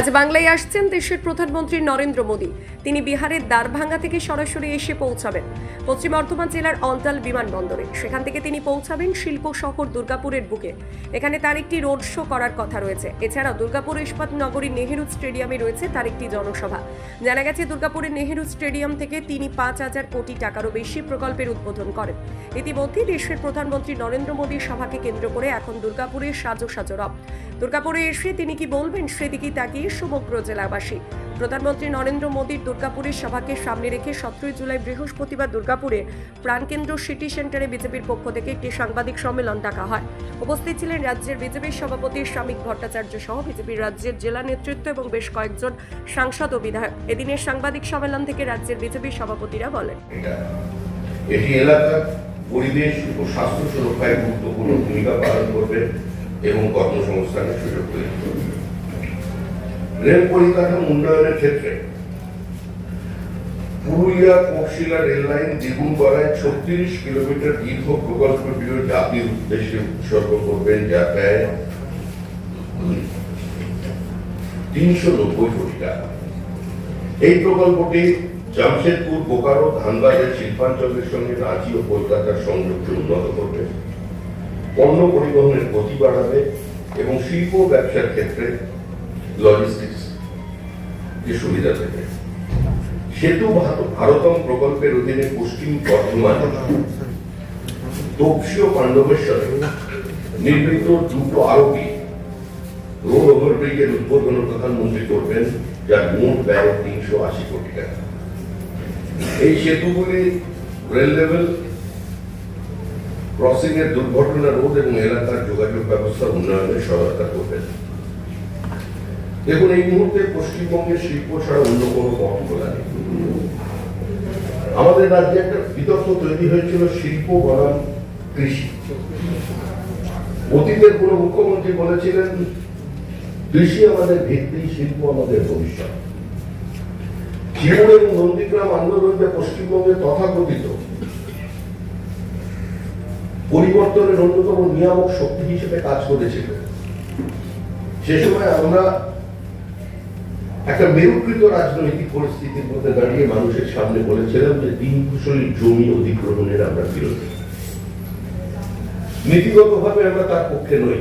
আজ বাংলায় আসছেন দেশের প্রধানমন্ত্রী নরেন্দ্র মোদী। তিনি বিহারের দ্বারভাঙ্গা থেকে সরাসরি এসে পৌঁছাবেন। পশ্চিম বর্ধমান জেলার অন্টাল বিমানবন্দরে। সেখান থেকে তিনি পৌঁছাবেন শিল্প শহর দুর্গাপুরের বুকে। এখানে তার একটি রোড শো করার কথা রয়েছে। এছাড়া দুর্গাপুর ইস্পাত নগরীর নেহেরু স্টেডিয়ামে রয়েছে তার একটি জনসভা। জানা গেছে, দুর্গাপুরের নেহেরু স্টেডিয়াম থেকে তিনি পাঁচ হাজার কোটি টাকারও বেশি প্রকল্পের উদ্বোধন করেন। ইতিমধ্যে দেশের প্রধানমন্ত্রী নরেন্দ্র মোদীর সভাকে কেন্দ্র করে এখন দুর্গাপুরের সাজো সাজো রব। দুর্গাপুরে এসে তিনি কি বলবেন সেদিকে তাকিয়ে সমগ্র জেলাবাসী। প্রধানমন্ত্রী নরেন্দ্র মোদীর দুর্গাপুরের সভাকে সামনে রেখে সতেরোই জুলাই বৃহস্পতিবার দুর্গাপুরে প্রাণকেন্দ্র সিটি সেন্টারে বিজেপির পক্ষ থেকে একটি সাংবাদিক সম্মেলন ডাকা হয়। উপস্থিত ছিলেন রাজ্যের বিজেপির সভাপতি শ্রমিক ভট্টাচার্য সহ বিজেপির রাজ্যের জেলা নেতৃত্ব এবং বেশ কয়েকজন সাংসদ ও বিধায়ক। এদিনের সাংবাদিক সম্মেলন থেকে রাজ্যের বিজেপির সভাপতিরা বলেন, এটি পরিবেশ ও স্বাস্থ্য সুরক্ষায় গুরুত্বপূর্ণ ভূমিকা পালন করবে এবং কর্মসংস্থানের সুযোগ তৈরি করবে। রেল পরিকাঠামো উন্নয়নের ক্ষেত্রে পুরুলিয়া, কোকশিলা রেল লাইন দ্বিগুণ করায় ছত্রিশ কিলোমিটার দীর্ঘ প্রকল্পটিও জাতির উদ্দেশ্যে উৎসর্গ করবেন যা তিনশো নব্বই কোটি টাকা। এই প্রকল্পটি জামশেদপুর, বোকারো ধানবাদের শিল্পাঞ্চলের সঙ্গে রাঁচি ও কলকাতার সংযোগকে উন্নত করবে। পণ্য পরিবহনের গতি বাড়াবে এবং শিল্প ব্যবসার ক্ষেত্রে লজিস্টিক্স যে সুবিধা দেবে সেতু ভারতম প্রকল্পের অধীনে পশ্চিম বর্ধমান তপসি ও পাণ্ডবেশ্বরে নির্মিত দুটো আরোপি রোড ওভারব্রিজের উদ্বোধন প্রধানমন্ত্রী করবেন, যার মোট ব্যয় তিনশো আশি কোটি টাকা। এই সেতুগুলি রেল লেভেল ক্রসিং এর দুর্ঘটনা, রোধ এবং এলাকার যোগাযোগ ব্যবস্থা উন্নয়নে সহায়তা করবেন দেখুন, এই মুহূর্তে পশ্চিমবঙ্গের শিল্প ছাড়া অন্য কোনো পথ খোলা নেই। আমাদের রাজ্যে একটা বিতর্ক তৈরি হয়েছিল, শিল্প বনাম কৃষি। অতীতের কোন মুখ্যমন্ত্রী বলেছিলেন, কৃষি আমাদের ভিত্তি, শিল্প আমাদের ভবিষ্যৎ। জীবন এবং নন্দীগ্রাম আন্দোলন যা পশ্চিমবঙ্গের তথাকথিত, পরিবর্তনের অন্যতম নিয়ামক শক্তি হিসেবে কাজ করেছিল। সে সময় আমরা একটা মেরুকৃত রাজনৈতিক পরিস্থিতির মধ্যে দাঁড়িয়ে মানুষের সামনে বলেছিলাম যে তিন কুশলী জমি অধিগ্রহণের আমরা বিরোধী। নীতিগতভাবে আমরা তার পক্ষে নই।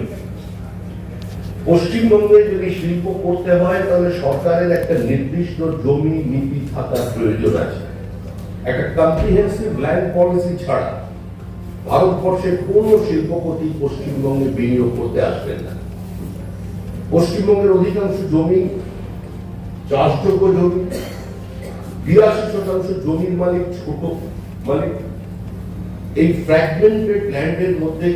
পশ্চিমবঙ্গে যদি শিল্প করতে হয়, তাহলে সরকারের একটা নির্দিষ্ট জমি নীতি থাকার প্রয়োজন আছে। একটা কম্প্রিহেন্সিভ ল্যান্ড পলিসি ছাড়া ভারতবর্ষের কোন শিল্পপতি পশ্চিমবঙ্গে বিনিয়োগ করতে আসবেন না। পশ্চিমবঙ্গের অধিকাংশ জমি চাষযোগ্য জমি, বিরাশি শতাংশ জমির মালিক ছোট মালিক। এই ফ্র্যাগমেন্টেড ল্যান্ডের মধ্যে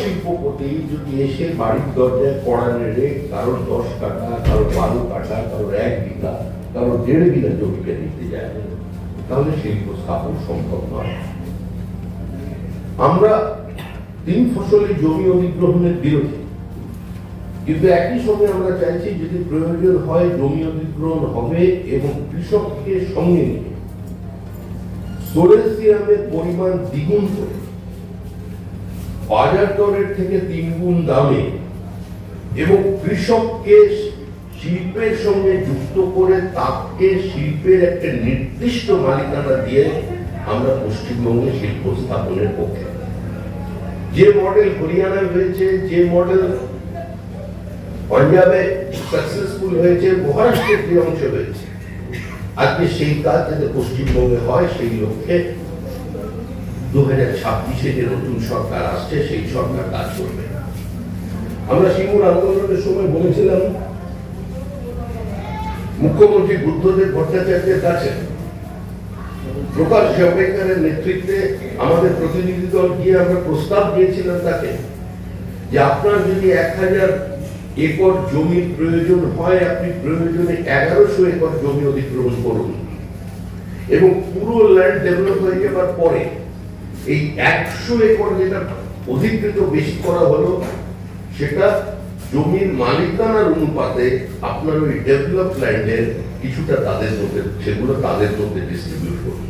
শিল্পপতি যদি এসে বাড়ির দরজায় কড়া নেড়ে কারোর দশ কাঠা, কারোর বারো কাঠা, কারোর এক বিঘা, কারোর দেড় বিঘা জমিকে নিতে যায়, তাহলে শিল্প স্থাপন সম্ভব নয়। আমরা তিন ফসলি জমি অধিগ্রহণের বিরোধী। কিন্তু একই সঙ্গে আমরা চাইছি যদি প্রয়োজন হয় জমি অধিগ্রহণ হবে এবং কৃষককে সঙ্গে নিয়ে সোলেসিয়ামের পরিমাণ দ্বিগুণ করে বাজার দরের থেকে তিন গুণ দামে এবং কৃষককে শিল্পের সঙ্গে যুক্ত করে তাকে শিল্পের একটা নির্দিষ্ট মালিকানা দিয়ে আমরা পশ্চিমবঙ্গে শিল্প স্থাপনের পক্ষে। যে মডেল হরিয়ানায় হয়েছে, যে মডেল পাঞ্জাবে সাকসেসফুল হয়েছে, মহারাষ্ট্রের যে অংশ হয়েছে। আজকে সেই কাজ যাতে পশ্চিমবঙ্গে হয়, সেই লক্ষ্যে দু হাজার ছাব্বিশে যে নতুন সরকার আসছে, সেই সরকার কাজ করবে। আমরা সিঙ্গুর আন্দোলনের সময় বলেছিলাম, মুখ্যমন্ত্রী বুদ্ধদেব ভট্টাচার্যের কাছে প্রকাশ জাভড়েকরের নেতৃত্বে আমাদের প্রতিনিধি দল গিয়ে আমরা প্রস্তাব দিয়েছিলাম তাকে যে আপনার যদি এক হাজার একর জমির প্রয়োজন হয় আপনি প্রয়োজনে এগারোশো একর জমি অধিগ্রহণ করুন। এবং পুরো ল্যান্ড ডেভেলপ হয়ে যাবার পরে এই একশো একর যেটা অধিকৃত বেশি করা হলো, সেটা জমির মালিকানার অনুপাতে আপনার ওই ডেভেলপ ল্যান্ডের কিছুটা তাদের মধ্যে, সেগুলো তাদের মধ্যে ডিস্ট্রিবিউট করুন।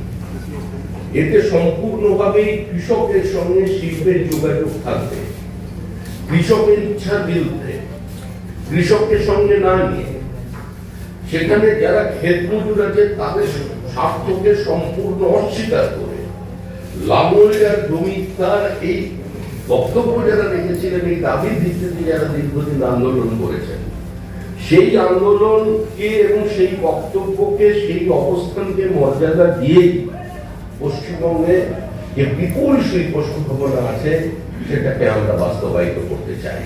এতে সম্পূর্ণভাবেই কৃষকের সঙ্গে শিল্পের যোগাযোগ থাকবে। কৃষকের ইচ্ছার বিরুদ্ধে কৃষককে সঙ্গে না নিয়ে সেখানে যারা ক্ষেত মজুর আছে, তাদের স্বার্থকে সম্পূর্ণ অস্বীকার করে লাঙ্গলিয়ার জমি তার এই বক্তব্য যারা রেখেছিলেন, এই দাবির ভিত্তিতে যারা দীর্ঘদিন আন্দোলন করেছেন, সেই আন্দোলনকে এবং সেই বক্তব্যকে, সেই অবস্থানকে মর্যাদা দিয়েই পশ্চিমবঙ্গে যে বিপুল শিল্প সম্ভাবনা আছে, সেটাকে আমরা বাস্তবায়িত করতে চাই।